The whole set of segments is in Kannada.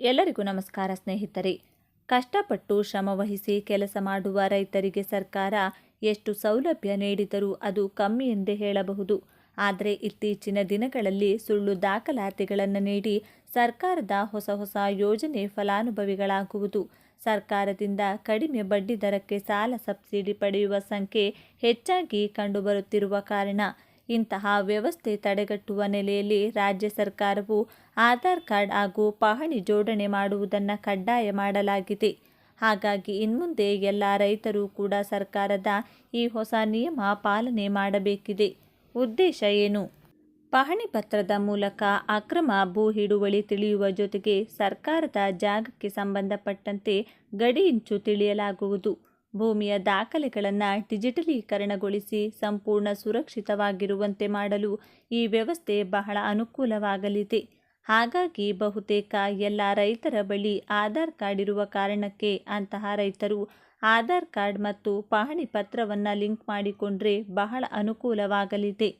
ಎಲ್ಲರಿಗೂ ನಮಸ್ಕಾರ ಸ್ನೇಹಿತರೆ. ಕಷ್ಟಪಟ್ಟು ಶ್ರಮವಹಿಸಿ ಕೆಲಸ ಮಾಡುವ ರೈತರಿಗೆ ಸರ್ಕಾರ ಎಷ್ಟು ಸೌಲಭ್ಯ ನೀಡಿದರೂ ಅದು ಕಮ್ಮಿ ಎಂದೇ ಹೇಳಬಹುದು. ಆದರೆ ಇತ್ತೀಚಿನ ದಿನಗಳಲ್ಲಿ ಸುಳ್ಳು ದಾಖಲಾತಿಗಳನ್ನು ನೀಡಿ ಸರ್ಕಾರದ ಹೊಸ ಹೊಸ ಯೋಜನೆ ಫಲಾನುಭವಿಗಳಾಗುವುದು. ಸರ್ಕಾರದಿಂದ ಕಡಿಮೆ ಬಡ್ಡಿ ದರಕ್ಕೆ ಸಾಲ ಸಬ್ಸಿಡಿ ಪಡೆಯುವ ಸಂಖ್ಯೆ ಹೆಚ್ಚಾಗಿ ಕಂಡುಬರುತ್ತಿರುವ ಕಾರಣ ಇಂತಹ ವ್ಯವಸ್ಥೆ ತಡೆಗಟ್ಟುವ ನೆಲೆಯಲ್ಲಿ ರಾಜ್ಯ ಸರ್ಕಾರವು ಆಧಾರ್ ಕಾರ್ಡ್ ಹಾಗೂ ಪಹಣಿ ಜೋಡಣೆ ಮಾಡುವುದನ್ನು ಕಡ್ಡಾಯ ಮಾಡಲಾಗಿದೆ. ಹಾಗಾಗಿ ಇನ್ಮುಂದೆ ಎಲ್ಲ ರೈತರು ಕೂಡ ಸರ್ಕಾರದ ಈ ಹೊಸ ನಿಯಮ ಪಾಲನೆ ಮಾಡಬೇಕಿದೆ. ಉದ್ದೇಶ ಏನು? ಪಹಣಿ ಪತ್ರದ ಮೂಲಕ ಅಕ್ರಮ ಭೂ ಹಿಡುವಳಿ ತಿಳಿಯುವ ಜೊತೆಗೆ ಸರ್ಕಾರದ ಜಾಗಕ್ಕೆ ಸಂಬಂಧಪಟ್ಟಂತೆ ಗಡಿ ಇಂಚು ತಿಳಿಯಲಾಗುವುದು. ಭೂಮಿಯ ದಾಖಲೆಗಳನ್ನು ಡಿಜಿಟಲೀಕರಣಗೊಳಿಸಿ ಸಂಪೂರ್ಣ ಸುರಕ್ಷಿತವಾಗಿರುವಂತೆ ಮಾಡಲು ಈ ವ್ಯವಸ್ಥೆ ಬಹಳ ಅನುಕೂಲವಾಗಲಿದೆ. ಹಾಗಾಗಿ ಬಹುತೇಕ ಎಲ್ಲ ರೈತರ ಬಳಿ ಆಧಾರ್ ಕಾರ್ಡ್ ಇರುವ ಕಾರಣಕ್ಕೆ ಅಂತಹ ರೈತರು ಆಧಾರ್ ಕಾರ್ಡ್ ಮತ್ತು ಪಹಣಿ ಪತ್ರವನ್ನು ಲಿಂಕ್ ಮಾಡಿಕೊಂಡ್ರೆ ಬಹಳ ಅನುಕೂಲವಾಗಲಿದೆ.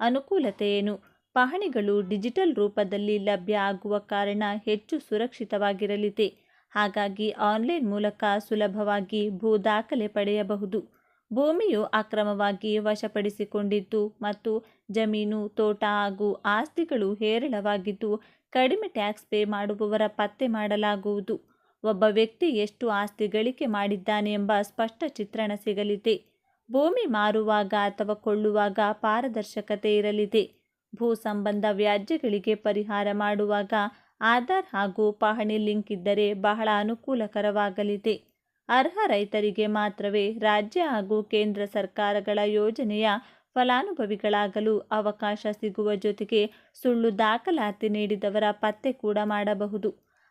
ಅನುಕೂಲತೆ ಏನು? ಪಹಣಿಗಳು ಡಿಜಿಟಲ್ ರೂಪದಲ್ಲಿ ಲಭ್ಯ ಆಗುವ ಕಾರಣ ಹೆಚ್ಚು ಸುರಕ್ಷಿತವಾಗಿರಲಿದೆ. ಹಾಗಾಗಿ ಆನ್ಲೈನ್ ಮೂಲಕ ಸುಲಭವಾಗಿ ಭೂ ದಾಖಲೆ ಪಡೆಯಬಹುದು. ಭೂಮಿಯು ಅಕ್ರಮವಾಗಿ ವಶಪಡಿಸಿಕೊಂಡಿದ್ದು ಮತ್ತು ಜಮೀನು, ತೋಟ ಹಾಗೂ ಆಸ್ತಿಗಳು ಹೇರಳವಾಗಿದ್ದು ಕಡಿಮೆ ಟ್ಯಾಕ್ಸ್ ಪೇ ಮಾಡುವವರ ಪತ್ತೆ ಮಾಡಲಾಗುವುದು. ಒಬ್ಬ ವ್ಯಕ್ತಿ ಎಷ್ಟು ಆಸ್ತಿ ಗಳಿಕೆ ಮಾಡಿದ್ದಾನೆ ಎಂಬ ಸ್ಪಷ್ಟ ಚಿತ್ರಣ ಸಿಗಲಿದೆ. ಭೂಮಿ ಮಾರುವಾಗ ಅಥವಾ ಕೊಳ್ಳುವಾಗ ಪಾರದರ್ಶಕತೆ ಇರಲಿದೆ. ಭೂ ಸಂಬಂಧ ವ್ಯಾಜ್ಯಗಳಿಗೆ ಪರಿಹಾರ ಮಾಡುವಾಗ ಆಧಾರ್ ಹಾಗೂ ಪಹಣಿ ಲಿಂಕ್ ಇದ್ದರೆ ಬಹಳ ಅನುಕೂಲಕರವಾಗಲಿದೆ. ಅರ್ಹ ರೈತರಿಗೆ ಮಾತ್ರವೇ ರಾಜ್ಯ ಹಾಗೂ ಕೇಂದ್ರ ಸರ್ಕಾರಗಳ ಯೋಜನೆಯ ಫಲಾನುಭವಿಗಳಾಗಲು ಅವಕಾಶ ಸಿಗುವ ಜೊತೆಗೆ ಸುಳ್ಳು ದಾಖಲಾತಿ ನೀಡಿದವರ ಪತ್ತೆ ಕೂಡ ಮಾಡಬಹುದು.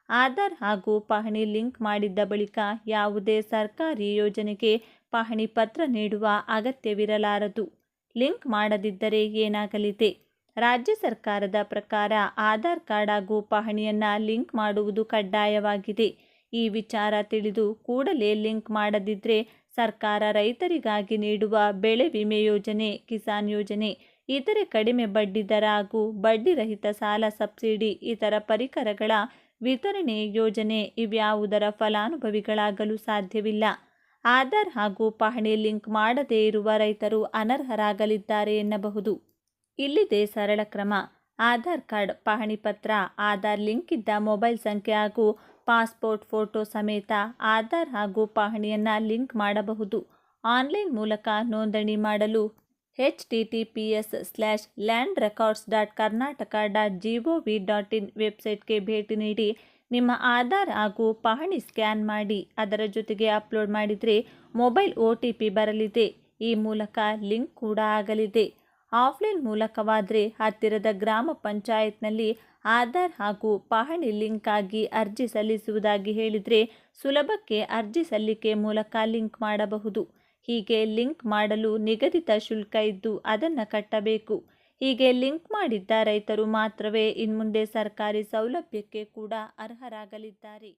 ಆಧಾರ್ ಹಾಗೂ ಪಹಣಿ ಲಿಂಕ್ ಮಾಡಿದ್ದ ಬಳಿಕ ಯಾವುದೇ ಸರ್ಕಾರಿ ಯೋಜನೆಗೆ ಪಹಣಿ ಪತ್ರ ನೀಡುವ ಅಗತ್ಯವಿರಲಾರದು. ಲಿಂಕ್ ಮಾಡದಿದ್ದರೆ ಏನಾಗಲಿದೆ? ರಾಜ್ಯ ಸರ್ಕಾರದ ಪ್ರಕಾರ ಆಧಾರ್ ಕಾರ್ಡ್ ಹಾಗೂ ಪಹಣಿಯನ್ನು ಲಿಂಕ್ ಮಾಡುವುದು ಕಡ್ಡಾಯವಾಗಿದೆ. ಈ ವಿಚಾರ ತಿಳಿದು ಕೂಡಲೇ ಲಿಂಕ್ ಮಾಡದಿದ್ದರೆ ಸರ್ಕಾರ ರೈತರಿಗಾಗಿ ನೀಡುವ ಬೆಳೆ ವಿಮೆ ಯೋಜನೆ, ಕಿಸಾನ್ ಯೋಜನೆ, ಇತರೆ ಕಡಿಮೆ ಬಡ್ಡಿ ದರ ಹಾಗೂ ಬಡ್ಡಿರಹಿತ ಸಾಲ ಸಬ್ಸಿಡಿ, ಇತರ ಪರಿಕರಗಳ ವಿತರಣೆ ಯೋಜನೆ ಇವ್ಯಾವುದರ ಫಲಾನುಭವಿಗಳಾಗಲು ಸಾಧ್ಯವಿಲ್ಲ. ಆಧಾರ್ ಹಾಗೂ ಪಹಣಿ ಲಿಂಕ್ ಮಾಡದೇ ಇರುವ ರೈತರು ಅನರ್ಹರಾಗಲಿದ್ದಾರೆ ಎನ್ನಬಹುದು. ಇಲ್ಲಿದೆ ಸರಳ ಕ್ರಮ. ಆಧಾರ್ ಕಾರ್ಡ್, ಪಹಣಿ ಪತ್ರ, ಆಧಾರ್ ಲಿಂಕ್ ಇದ್ದ ಮೊಬೈಲ್ ಸಂಖ್ಯೆ ಹಾಗೂ ಪಾಸ್ಪೋರ್ಟ್ ಫೋಟೋ ಸಮೇತ ಆಧಾರ್ ಹಾಗೂ ಪಹಣಿಯನ್ನು ಲಿಂಕ್ ಮಾಡಬಹುದು. ಆನ್ಲೈನ್ ಮೂಲಕ ನೋಂದಣಿ ಮಾಡಲು H T T P S slash land records dot Karnataka dot G V dot in ವೆಬ್ಸೈಟ್ಗೆ ಭೇಟಿ ನೀಡಿ ನಿಮ್ಮ ಆಧಾರ್ ಹಾಗೂ ಪಹಣಿ ಸ್ಕ್ಯಾನ್ ಮಾಡಿ ಅದರ ಜೊತೆಗೆ ಅಪ್ಲೋಡ್ ಮಾಡಿದರೆ ಮೊಬೈಲ್ ಒ ಬರಲಿದೆ. ಈ ಮೂಲಕ ಲಿಂಕ್ ಕೂಡ ಆಗಲಿದೆ. ಆಫ್ಲೈನ್ ಮೂಲಕವಾದರೆ ಹತ್ತಿರದ ಗ್ರಾಮ ಪಂಚಾಯತ್ನಲ್ಲಿ ಆಧಾರ್ ಹಾಗೂ ಪಹಣಿ ಲಿಂಕ್ ಆಗಿ ಅರ್ಜಿ ಸಲ್ಲಿಸುವುದಾಗಿ ಹೇಳಿದರೆ ಸುಲಭಕ್ಕೆ ಅರ್ಜಿ ಸಲ್ಲಿಕೆ ಮೂಲಕ ಲಿಂಕ್ ಮಾಡಬಹುದು. ಹೀಗೆ ಲಿಂಕ್ ಮಾಡಲು ನಿಗದಿತ ಶುಲ್ಕ ಇದ್ದು ಅದನ್ನು ಕಟ್ಟಬೇಕು. ಹೀಗೆ ಲಿಂಕ್ ಮಾಡಿದ್ದ ರೈತರು ಮಾತ್ರವೇ ಇನ್ಮುಂದೆ ಸರ್ಕಾರಿ ಸೌಲಭ್ಯಕ್ಕೆ ಕೂಡ ಅರ್ಹರಾಗಲಿದ್ದಾರೆ.